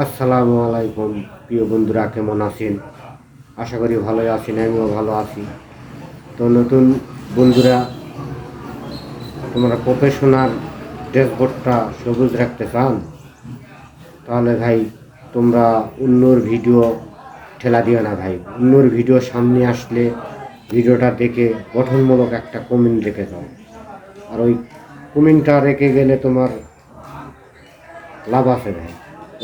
আসসালামু আলাইকুম, প্রিয় বন্ধুরা, কেমন আছেন? আশা করি ভালোই আছেন, আমিও ভালো আছি। তো নতুন বন্ধুরা, তোমরা প্রফেশনাল ড্যাশবোর্ডটা সবুজ রাখতে চান? তাহলে ভাই, তোমরা অন্যর ভিডিও ঠেলা দিও না ভাই। অন্যর ভিডিও সামনে আসলে ভিডিওটা দেখে গঠনমূলক একটা কমেন্ট রেখে যাও আর ওই কমেন্টটা রেখে গেলে তোমার লাভ আছে ভাই।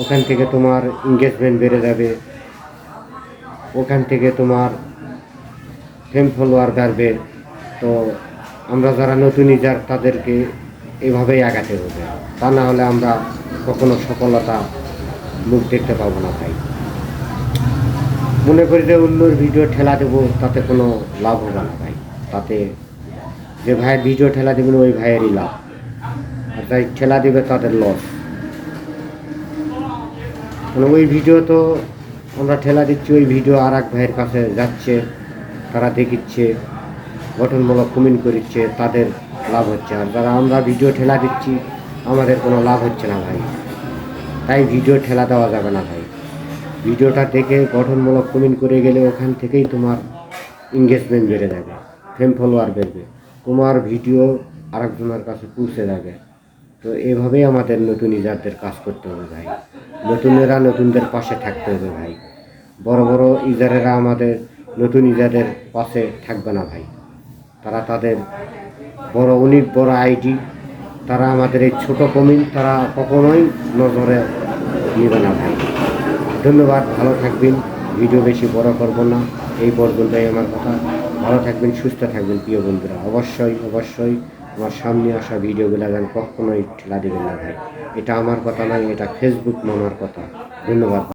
ওখান থেকে তোমার এঙ্গেজমেন্ট বেড়ে যাবে। ওখান থেকে তোমার ফেম ফলোয়ার বাড়বে। তো আমরা যারা নতুন ইজার তাদেরকে এভাবেই আগাতে হবে। তা না হলে আমরা কখনো সফলতা মুখ দেখতে পাবো না ভাই। মনে করি যে অন্যর ভিডিও ঠেলা দেবো, তাতে কোনো লাভ হবে না ভাই। তাতে যে ভাইয়ের ভিডিও ঠেলা দেবেন ওই ভাইয়েরই লাভ। আর তাই ঠেলা দেবে, তাদের লস মানে ওই ভিডিও তো আমরা ঠেলা দিচ্ছি, ওই ভিডিও আর এক ভাইয়ের কাছে যাচ্ছে, তারা দেখিচ্ছে, গঠনমূলক কমেন্ট করিচ্ছে, তাদের লাভ হচ্ছে। আর যারা আমরা ভিডিও ঠেলা দিচ্ছি, আমাদের কোনো লাভ হচ্ছে না ভাই। তাই ভিডিও ঠেলা দেওয়া যাবে না ভাই। ভিডিওটা দেখে গঠনমূলক কমেন্ট করে গেলে ওখান থেকেই তোমার এঙ্গেজমেন্ট বেড়ে যাবে ফেম ফলোয়ার বেড়বে। তোমার ভিডিও আরেকজনের কাছে পৌঁছে যাবে। তো এভাবেই আমাদের নতুন ইজারদের কাজ করতে হবে ভাই। নতুনেরা নতুনদের পাশে থাকতে হবে ভাই। বড় বড় ইজারেরা আমাদের নতুন ইজারদের পাশে থাকবে না ভাই। তারা তাদের বড় অনেক বড় আইডি, তারা আমাদের এই ছোট কমিন তারা কখনোই নজরে নেবে না ভাই। ধন্যবাদ, ভালো থাকবেন, ভিডিও বেশি বড় করব না, এই পর্যন্তই আমার কথা। ভালো থাকবেন, সুস্থ থাকবেন, প্রিয় বন্ধুরা। অবশ্যই অবশ্যই আমার সামনে আসা ভিডিওগুলো যেন কখনোই ঠেলা দেবেন না ভাই। এটা আমার কথা নয়, এটা ফেসবুক মামার কথা। ধন্যবাদ।